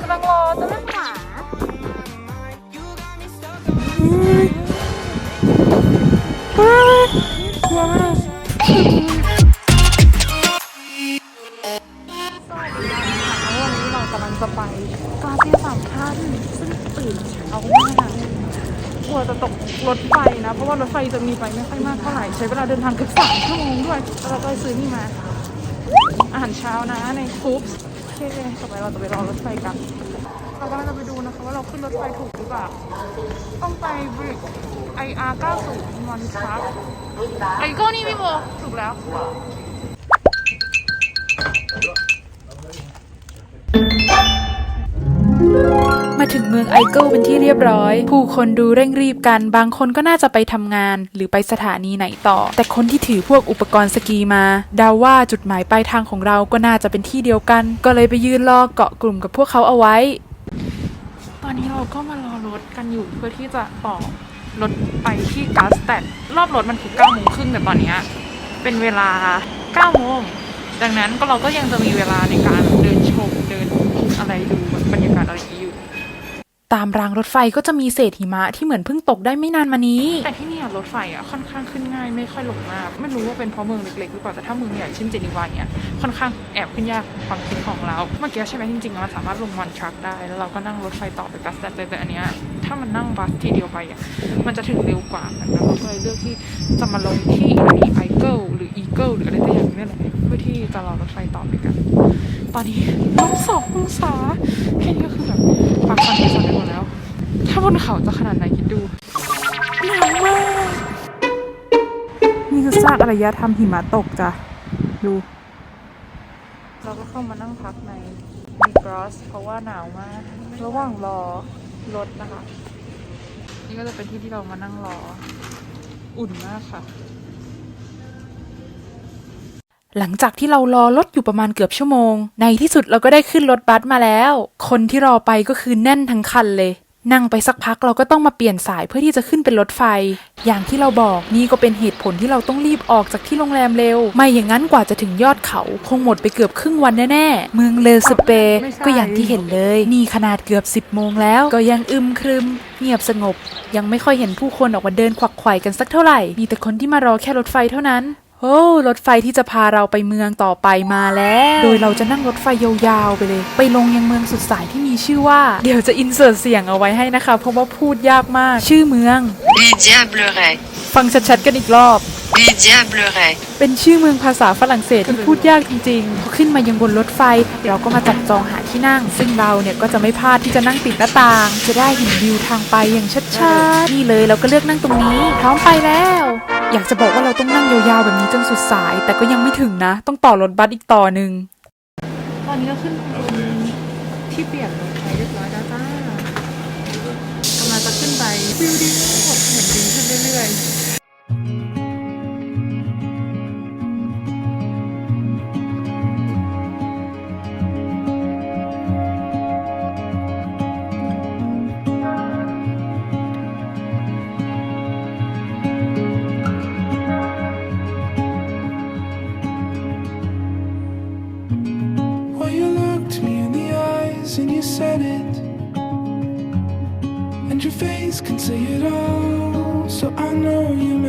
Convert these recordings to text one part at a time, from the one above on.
กำลังรอจะเล่นหมาเฮ้ยกลัวมาสวัสดีค่ะวันนี้เรากำลังจะไปกาเซียสามท่านซึ่งตื่นเช้ามากกลัวจะตกรถไฟนะ เพราะว่ารถไฟจะมีไปไม่ค่อยมากเท่าไหร่ ใช้เวลาเดินทางเกือบสามชั่วโมงด้วยแล้วเราก็ไปซื้อนี่มา อาหารเช้านะในคูปส์ โอเคต่อไปเราจะไปรอรถไฟกัน เรากำลังจะไปดูนะคะว่าเราขึ้นรถไฟถูกหรือเปล่า ต้องไปบริกไออาร์90มอนทรัคไอโก้นี่พี่โบถูกแล้ว มาถึงเมืองไอเกิลเป็นที่เรียบร้อย ผู้คนดูเร่งรีบกัน บางคนก็น่าจะไปทำงาน หรือไปสถานีไหนต่อ แต่คนที่ถือพวกอุปกรณ์สกีมาเดาว่าจุดหมายปลายทางของเราก็น่าจะเป็นที่เดียวกัน ก็เลยไปยืนรอเกาะกลุ่มกับพวกเขาเอาไว้ ตอนนี้เราก็มารอรถกันอยู่เพื่อที่จะต่อรถไปที่กัสแต่รอบรถมันคือ9โมงครึ่งแต่ตอนนี้เป็นเวลา9โมงดังนั้นก็เราก็ยังจะมีเวลาในการเดินชมเดินอะไรดูบรรยากาศอะไรอย่างนี้อยู่ ตามรางรถไฟก็จะมีเศษหิมะที่เหมือนเพิ่งตกได้ไม่นานมานี้ แต่ที่นี่รถไฟอะค่อนข้างขึ้นง่ายไม่ค่อยหลงมาก ไม่รู้ว่าเป็นเพราะเมืองเล็กๆหรือเปล่าแต่ถ้าเมืองใหญ่เช่นเจนีวาเนี่ยค่อนข้างแอบขึ้นยากความคิดของเรา เมื่อกี้ใช่ไหมจริงๆมันสามารถลงวันทรัคได้ แล้วเราก็นั่งรถไฟต่อไปกัสแต่แต่อันเนี้ยถ้ามันนั่งบัสทีเดียวไปอะมันจะถึงเร็วกว่าแล้วเราก็เลยเลือกที่จะมาลงที่อันนี้ไอเกิลหรืออีเกิลหรืออะไรสักอย่างนี่แหละเพื่อที่จะรอรถไฟต่อไปกัน ตอนนี้ลบสององศาแค่นี้ก็คือแบบ ปากฟันที่สั่นไปหมดแล้ว ถ้าบนเขาจะขนาดไหนคิดดูหนาวมากนี่คือซากอารยธรรมหิมะตกจ้ะ ดู เราก็เข้ามานั่งพักในมีกรอส เพราะว่าหนาวมาก ระหว่างรอรถนะคะ นี่ก็จะเป็นที่ที่เรามานั่งรอ อุ่นมากค่ะ หลังจากที่เรารอรถอยู่ประมาณเกือบชั่วโมง ในที่สุดเราก็ได้ขึ้นรถบัสมาแล้ว คนที่รอไปก็คือแน่นทั้งคันเลย นั่งไปสักพักเราก็ต้องมาเปลี่ยนสายเพื่อที่จะขึ้นเป็นรถไฟ อย่างที่เราบอกนี่ก็เป็นเหตุผลที่เราต้องรีบออกจากที่โรงแรมเร็ว ไม่อย่างนั้นกว่าจะถึงยอดเขา คงหมดไปเกือบครึ่งวันแน่ๆ เมืองเลสเปก็อย่างที่เห็นเลย นี่ขนาดเกือบ 10โมงแล้ว ก็ยังอึมครึม เงียบสงบ ยังไม่ค่อยเห็นผู้คนออกมาเดินขวักไขว่กันสักเท่าไหร่ มีแต่คนที่มารอแค่รถไฟเท่านั้น โอ้รถไฟที่จะพาเราไปเมืองต่อไปมาแล้ว โดยเราจะนั่งรถไฟยาวๆไปเลย ไปลงยังเมืองสุดสายที่มีชื่อว่า เดี๋ยวจะอินเสิร์ตเสียงเอาไว้ให้นะคะ เพราะว่าพูดยากมาก ชื่อเมือง Les Diablerets. ฟังชัดๆกันอีกรอบ Les Diablerets. เป็นชื่อเมืองภาษาฝรั่งเศสที่พูดยากจริงๆพอขึ้นมายังบนรถไฟ เราก็มาจับจองหาที่นั่ง ซึ่งเราเนี่ยก็จะไม่พลาดที่จะนั่งติดหน้าต่าง จะได้เห็นวิวทางไปอย่างชัดๆ นี่เลยเราก็เลือกนั่งตรงนี้ พร้อมไปแล้ว อยากจะบอกว่าเราต้องนั่งยาวๆแบบนี้จนสุดสาย แต่ก็ยังไม่ถึงนะ ต้องต่อรถบัสอีกต่อหนึ่งตอนนี้ก็ขึ้นบนที่เปลี่ยนรถไฟเรียบร้อยแล้วจ้ากำลังจะขึ้นไปวิวดีมาก I know you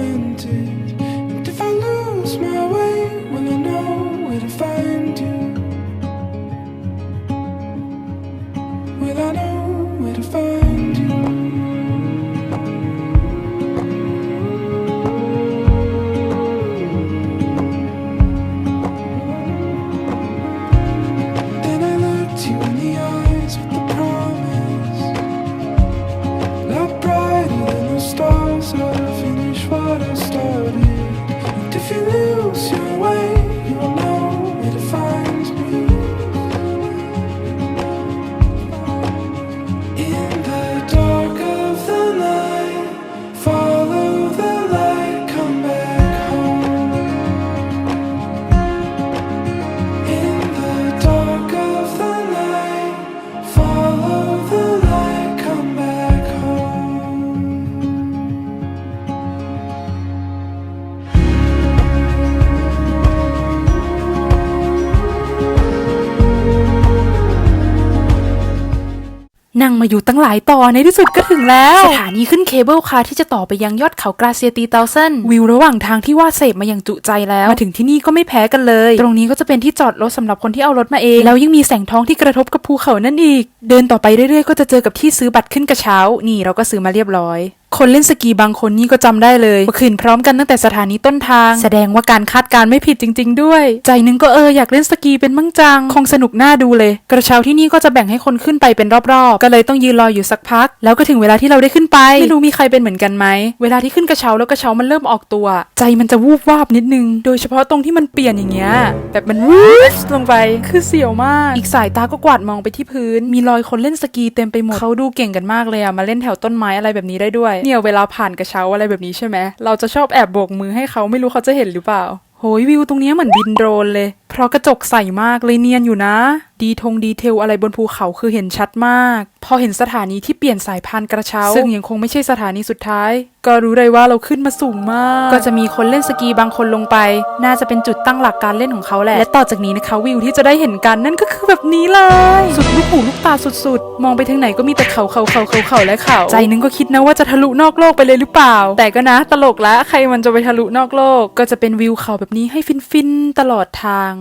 มาอยู่ตั้งหลายต่อในที่สุดก็ถึงแล้ว สถานีขึ้นเคเบิลคาร์ที่จะต่อไปยังยอดเขากราเซียตีเตาเซนวิวระหว่างทางที่ว่าเสพมาอย่างจุใจแล้ว มาถึงที่นี่ก็ไม่แพ้กันเลย ตรงนี้ก็จะเป็นที่จอดรถสำหรับคนที่เอารถมาเอง แล้วยังมีแสงทองที่กระทบกับภูเขานั่นอีก เดินต่อไปเรื่อยๆ ก็จะเจอกับที่ซื้อบัตรขึ้นกระเช้า นี่เราก็ซื้อมาเรียบร้อย คนเล่นสกีบางคนนี่ก็จำได้เลยว่าขึ้นพร้อมกันตั้งแต่สถานีต้นทาง แสดงว่าการคาดการณ์ไม่ผิดจริง ๆ ด้วย ใจหนึงก็เอออยากเล่นสกีเป็นมั่งจัง คงสนุกน่าดูเลย กระเช้าที่นี่ก็จะแบ่งให้คนขึ้นไปเป็นรอบๆ ก็เลยต้องยืนรออยู่สักพัก แล้วก็ถึงเวลาที่เราได้ขึ้นไป ไม่รู้มีใครเป็นเหมือนกันไหม เวลาที่ขึ้นกระเช้าแล้วกระเช้ามันเริ่มออกตัว ใจมันจะวูบวาบนิดนึง โดยเฉพาะตรงที่มันเปลี่ยนอย่างเงี้ย แบบมันวูบลงไป คือเสียวมาก อีกสายตาก็กวาดมองไปที่พื้น มีรอยคนเล่นสกีเต็มไปหมด เขาดูเก่งกันมากเลยอะมาเล่นแถวต้นไม้อะไรแบบนี้ได้ด้วยเนี่ยเวลาผ่านกระเช้าอะไรแบบนี้ใช่ไหมเราจะชอบแอบโบกมือให้เขาไม่รู้เขาจะเห็นหรือเปล่าโหยวิวตรงนี้เหมือนบินโดรนเลย เพราะกระจกใสมากเลยเนียนอยู่นะ ดีทงดีเทลอะไรบนภูเขาคือเห็นชัดมาก พอเห็นสถานีที่เปลี่ยนสายพานกระเช้า ซึ่งยังคงไม่ใช่สถานีสุดท้าย ก็รู้เลยว่าเราขึ้นมาสูงมาก ก็จะมีคนเล่นสกีบางคนลงไป น่าจะเป็นจุดตั้งหลักการเล่นของเขาแหละ และต่อจากนี้นะคะวิวที่จะได้เห็นกันนั่นก็คือแบบนี้เลย สุดลูกหูลูกตาสุดๆ มองไปทางไหนก็มีแต่เขาเขาเขาเขาเขาและเขาใจนึงก็คิดนะว่าจะทะลุนอกโลกไปเลยหรือเปล่า แต่ก็นะตลกละใครมันจะไปทะลุนอกโลก ก็จะเป็นวิวเขาแบบนี้ให้ฟินๆตลอดทาง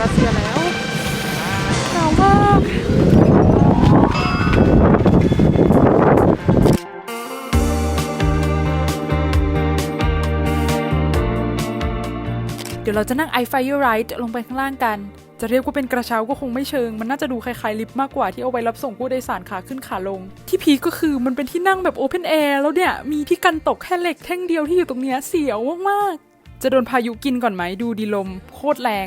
รัสเซียแล้วหนาวมากเดี๋ยวเราจะนั่ง i Fire Ride ลงไปข้างล่างกัน จะเรียกว่าเป็นกระเช้าก็คงไม่เชิง มันน่าจะดูคล้ายๆลิฟต์มากกว่าที่เอาไว้รับส่งผู้โดยสารขาขึ้นขาลง ที่พีก็คือมันเป็นที่นั่งแบบ Open Air แล้วเนี่ย มีที่กันตกแค่เหล็กแท่งเดียวที่อยู่ตรงเนี้ยเสียวมากๆ จะโดนพายุกินก่อนไหมดูดีลม โคตรแรง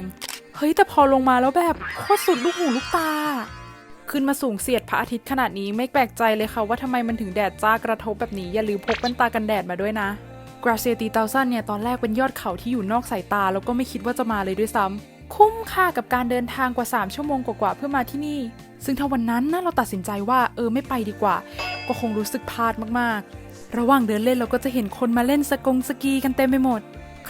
เฮ้ย แต่พอลงมาแล้วแบบ โคตรสุดลูกหูลูกตา ขึ้นมาสูงเสียดพระอาทิตย์ขนาดนี้ไม่แปลกใจเลยค่ะว่าทำไมมันถึงแดดจ้ากระทบแบบนี้ อย่าลืมพกแว่นตากันแดดมาด้วยนะกราเซตีเตาซันเนี่ยตอนแรกเป็นยอดเขาที่อยู่นอกสายตา แล้วก็ไม่คิดว่าจะมาเลยด้วยซ้ำคุ้มค่ากับการเดินทางกว่า 3 ชั่วโมงกว่าๆเพื่อมาที่นี่ ซึ่งถ้าวันนั้นนะเราตัดสินใจว่าเออไม่ไปดีกว่า ก็คงรู้สึกพลาดมากๆ ระหว่างเดินเล่นเราก็จะเห็นคนมาเล่นสกงสกีกันเต็มไปหมด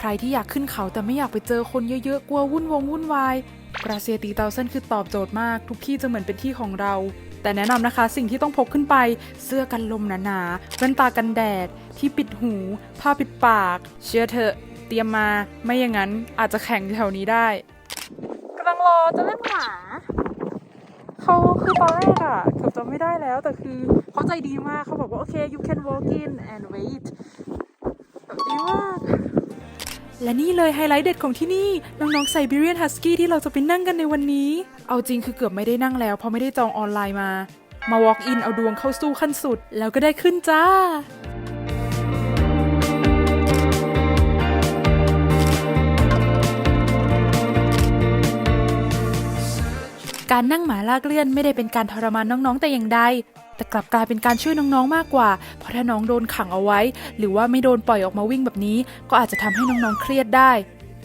รที่อยากขึ้นเขาแต่ไม่อยากไปเจอคนเยอะๆ กลัววุ่นวงวุ่นวายกราเซียตีเตาเซนคือตอบโจทย์มาก ทุกที่จะเหมือนเป็นที่ของเรา แต่แนะนำนะคะสิ่งที่ต้องพกขึ้นไป เสื้อกันลมหนาๆแว่นตากันแดด ที่ปิดหู ผ้าปิดปาก เชื่อเถอะเตรียมมาไม่อย่างนั้นอาจจะแข่งแถวนี้ได้กำลังรอจะเล่นหมาเขาคือตอนแรกอะเกือบจะไม่ได้แล้วแต่คือเขาใจดีมากเขาบอกว่า โอเค you can walk in and wait แบบดีมาก และนี่เลยไฮไลท์เด็ดของที่นี่ น้องๆไซบีเรียนฮัสกี้ที่เราจะไปนั่งกันในวันนี้ เอาจริงคือเกือบไม่ได้นั่งแล้วเพราะไม่ได้จองออนไลน์มา มาวอล์กอินเอาดวงเข้าสู้ขั้นสุด แล้วก็ได้ขึ้นจ้า การนั่งหมาลากเลื่อนไม่ได้เป็นการทรมานน้องๆแต่อย่างใด แต่กลับกลายเป็นการช่วยน้องๆมากกว่า เพราะถ้าน้องโดนขังเอาไว้ หรือว่าไม่โดนปล่อยออกมาวิ่งแบบนี้ ก็อาจจะทำให้น้องๆเครียดได้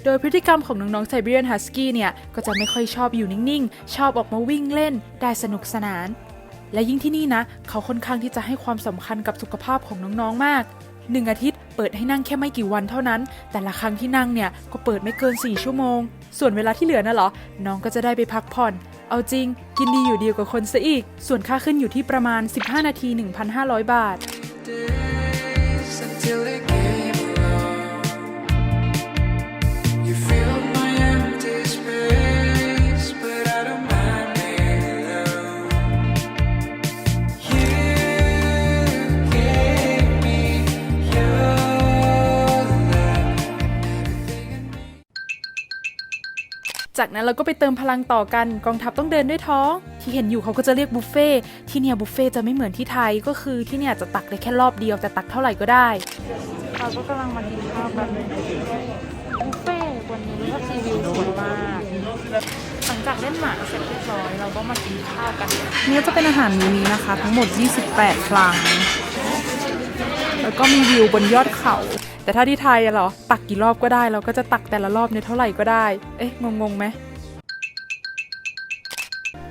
โดยพฤติกรรมของน้องๆไซบีเรียนฮัสกี้เนี่ย ก็จะไม่ค่อยชอบอยู่นิ่งๆ ชอบออกมาวิ่งเล่น ได้สนุกสนาน และยิ่งที่นี่นะ เขาค่อนข้างที่จะให้ความสำคัญกับสุขภาพของน้องๆมากหนึ่งอาทิตย์ เปิดให้นั่งแค่ไม่กี่วันเท่านั้น แต่ละครั้งที่นั่งเนี่ยก็เปิดไม่เกิน 4 ชั่วโมง ส่วนเวลาที่เหลือน่ะเหรอ น้องก็จะได้ไปพักผ่อน เอาจริง กินดีอยู่ดีกว่าคนซะอีก ส่วนค่าขึ้นอยู่ที่ประมาณ 15 นาที 1,500 บาท days until it จากนั้นเราก็ไปเติมพลังต่อกันกองทัพต้องเดินด้วยท้อง ที่เห็นอยู่เขาก็จะเรียกบุฟเฟ่ต์ที่เนี่ยบุฟเฟ่ต์จะไม่เหมือนที่ไทยก็คือที่เนี่ยจะตักได้แค่รอบเดียวแต่ตักเท่าไหร่ก็ได้เราก็กำลังมากินข้าวกันบุฟเฟ่ต์วันนี้ก็ซีวิวสวยมากหลังจากเล่นหมาเสร็จเรียบร้อยเราก็มากินข้าวกันนี่จะเป็นอาหารมื้อนี้นะคะ ทั้งหมด 28 ครั้ง แล้วก็มีวิวบนยอดเขา แต่ถ้าที่ไทยอะเหรอ ตักกี่รอบก็ได้ เราก็จะตักแต่ละรอบเนี่ยเท่าไหร่ก็ได้ เอ๊ะ งงๆไหม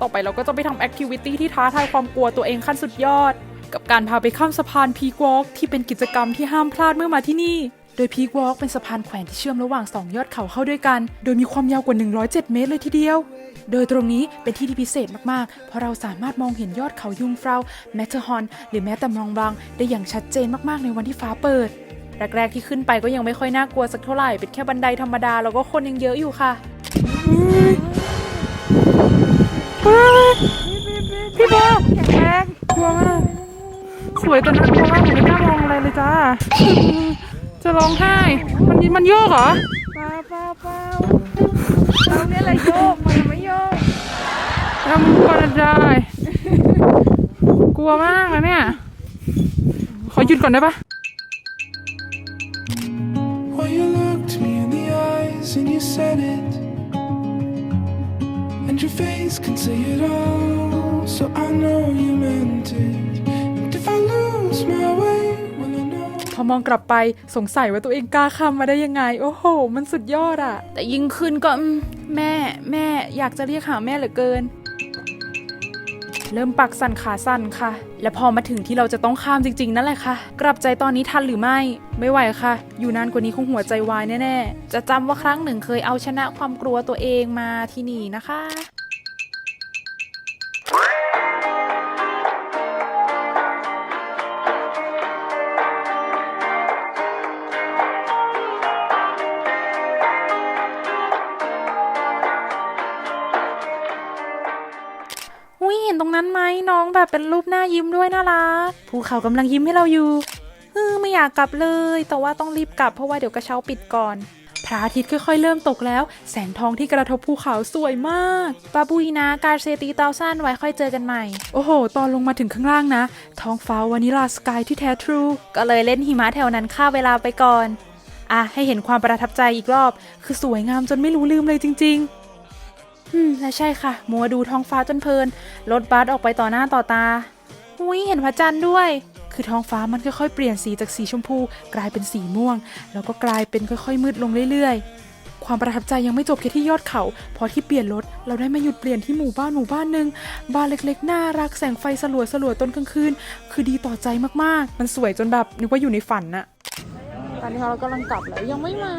ต่อไปเราก็จะไปทำแอคทิวิตี้ที่ท้าทายความกลัวตัวเองขั้นสุดยอด กับการพาไปข้ามสะพานพีกวอล์กที่เป็นกิจกรรมที่ห้ามพลาดเมื่อมาที่นี่ โดยพีควอล์กเป็นสะพานแขวนที่เชื่อมระหว่างสองยอดเขาเข้าด้วยกัน โดยมีความยาวกว่า 107 เมตรเลยทีเดียว โดยตรงนี้เป็นที่ที่พิเศษมากๆ เพราะเราสามารถมองเห็นยอดเขายุงฟราวแมทเทอร์ฮอน หรือแม้แต่มองบลัง ได้อย่างชัดเจนมากๆในวันที่ฟ้าเปิด แรกๆที่ขึ้นไปก็ยังไม่ค่อยน่ากลัวสักเท่าไหร่เป็นแค่บันไดธรรมดาแล้วก็คนยังเยอะอยู่ค่ะพี่โบแข็งแรงกลัวมากสวยแต่น่ากลัวมากผมไม่กล้ามองอะไรเลยจ้าจะร้องไห้ มันมันโยกเหรอเปล่าเปล่าเปล่าเราเนี่ยแหละโยก มันไม่โยกทำก่อนได้กลัวมากนะเนี่ย ขอหยุดก่อนได้ปะ said it. And your face can say it all. So I know you meant it. And if I lose my way, well, I know. พอมองกลับไปสงสัยว่าตัวเองกล้าข้ามมาได้ยังไง โอ้โห มันสุดยอดอะแต่ยิ่งขึ้นก็อืมแม่แม่อยากจะเรียกหาแม่เหลือเกิน เริ่มปักสั่นขาสั่นค่ะ และพอมาถึงที่เราจะต้องข้ามจริง ๆ นั่นแหละค่ะ กลับใจตอนนี้ทันหรือไม่ ไม่ไหวค่ะ อยู่นานกว่านี้คงหัวใจวายแน่ๆ จะจำว่าครั้งหนึ่งเคยเอาชนะความกลัวตัวเองมาที่นี่นะคะ อุ้ยเห็นตรงนั้นไหมน้องแบบเป็นรูปหน้ายิ้มด้วยน่ารักภูเขากำลังยิ้มให้เราอยู่เออไม่อยากกลับเลย แต่ว่าต้องรีบกลับเพราะว่าเดี๋ยวกระเช้าปิดก่อนพระอาทิตย์ค่อยๆ เริ่มตกแล้ว แสงทองที่กระทบภูเขาสวยมากปาบุยนะการเซตีเตาสั้นไว้ค่อยเจอกันใหม่ โอ้โห ตอนลงมาถึงข้างล่างนะ ท้องฟ้าวานิลาสกายที่แท้ทรู ก็เลยเล่นหิมะแถวนั้นค่าเวลาไปก่อน อะ ให้เห็นความประทับใจอีกรอบ คือสวยงามจนไม่รู้ลืมเลยจริง ๆ อืมและใช่ค่ะ มัวดูท้องฟ้าจนเพลิน รถบัสออกไปต่อหน้าต่อตา อุ้ยเห็นพระจันทร์ด้วย คือท้องฟ้ามันค่อยๆ เปลี่ยนสีจากสีชมพู กลายเป็นสีม่วง แล้วก็กลายเป็นค่อยๆ มืดลงเรื่อยๆ ความประทับใจยังไม่จบแค่ที่ยอดเขา พอที่เปลี่ยนรถ เราได้มาหยุดเปลี่ยนที่หมู่บ้านหมู่บ้านหนึ่งบ้านเล็กๆ น่ารัก แสงไฟสลัวสลัวตอนกลางคืน คือดีต่อใจมากๆ มันสวยจนแบบนึกว่าอยู่ในฝันน่ะตอนนี้เรากำลังกลับแล้วยังไม่มา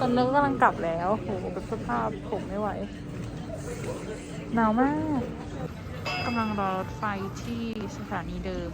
ตอนนี้ก็กำลังกลับแล้วโหเป็นสภาพผมไม่ไหว หนาวมากกำลังรอรถไฟที่สถานีเดิม